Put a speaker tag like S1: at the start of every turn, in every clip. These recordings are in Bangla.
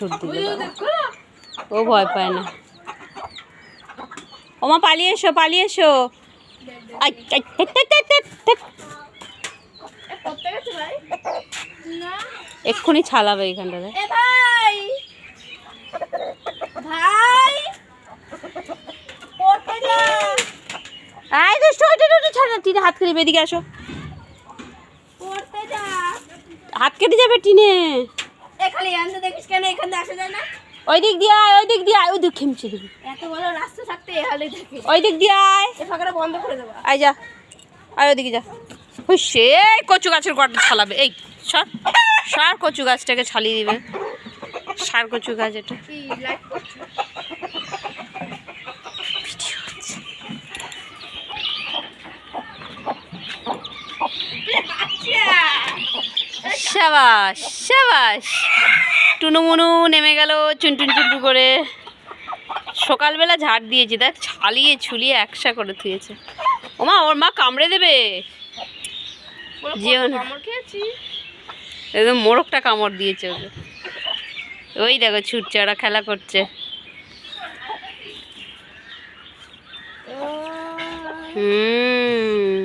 S1: ছুট দিল ও ভয় পায় না। ওমা পালিয়ে এসো পালিয়ে এসো। এক্ষুনি ছালাবে এখানটাতে
S2: এ ভাই! ভাই!
S1: আয় দুষ্টু ওইটা ওইটা ছাড় না টিনে হাত কেটে আসো। হাত কেটে যাবে টিনে।
S2: এ খালি আনতে দেখিস কেন? এখানে আসা যায় না?
S1: ওই দিক দিয়ে আয় ওই দিক দিয়ে আয়। ওই দিক খেমছে দিবি
S2: এত বড় রাস্তা থাকতে এখানে থাকে
S1: ওই দিক দিয়ে আয়।
S2: এ ফাঁকাটা বন্ধ করে দেবো।
S1: আয় যা। আয় ওদিকে যা। ওই সে কচু গাছের কটা ছালাবে। এই সর। সার কচু গাছটাকে ছালিয়ে দিবে। সার কচু গাছ এটা
S2: কি লাইট করছ
S1: সাবাস সাবাস। টুনুমুনু নেমে গেল চুনটুন চুনটু করে। সকালবেলা ঝাড় দিয়েছি দেখ ছালিয়ে ছুলিয়ে একসা করে থুয়েছে। ওমা ওর মা কামড়ে দেবে। যেও না। একদম মোরগটা কামড় দিয়েছে ওকে। ওই দেখো ছুটছে ওরা খেলা করছে। হুম।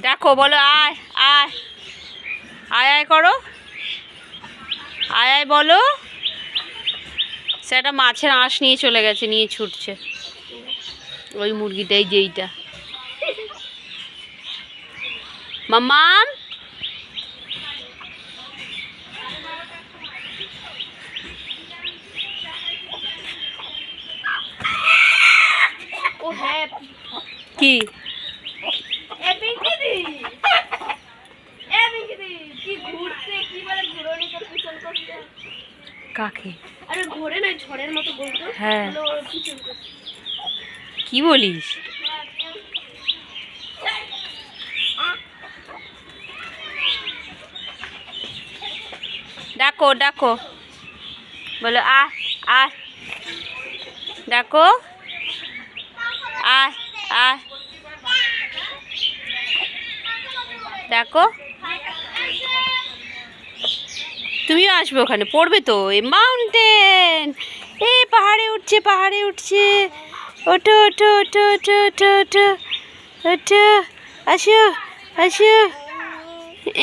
S1: দেখো বলো আয় আয়। আয় আয় করো। আয় আয় বলো। সেটা মাছের আঁশ নিয়ে চলে গেছে নিয়ে ছুটছে। ওই মুরগিটাই যেইটা। মাম্মাম।
S2: হ্যাঁ।
S1: কি
S2: এ পিঙ্কি দি এ পিঙ্কি দি কি ঘুরছে কি বলে ঘুরনি করে পিছন করছে
S1: কাকে?
S2: আরে ঘোরে না ঝড়ের মতো বলতো
S1: হ্যাঁ। কি বলিস? ডাকো ডাকো। বলো আ আ। ডাকো। আ আ। ডাকো। তুমিও আসবে ওখানে, পড়বে তো এ মাউন্টেন এ পাহাড়ে উঠছে পাহাড়ে উঠছে, ওঠো ওঠো ওঠো ওঠো ওঠো ওঠো ওঠো, আসো আসো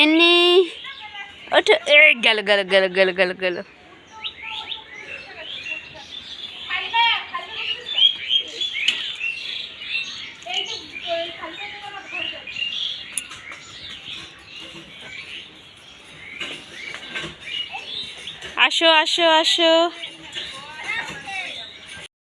S1: এনে ওঠো এ গেল গেল গেল গেল গেল গেল। আসো আসো আসো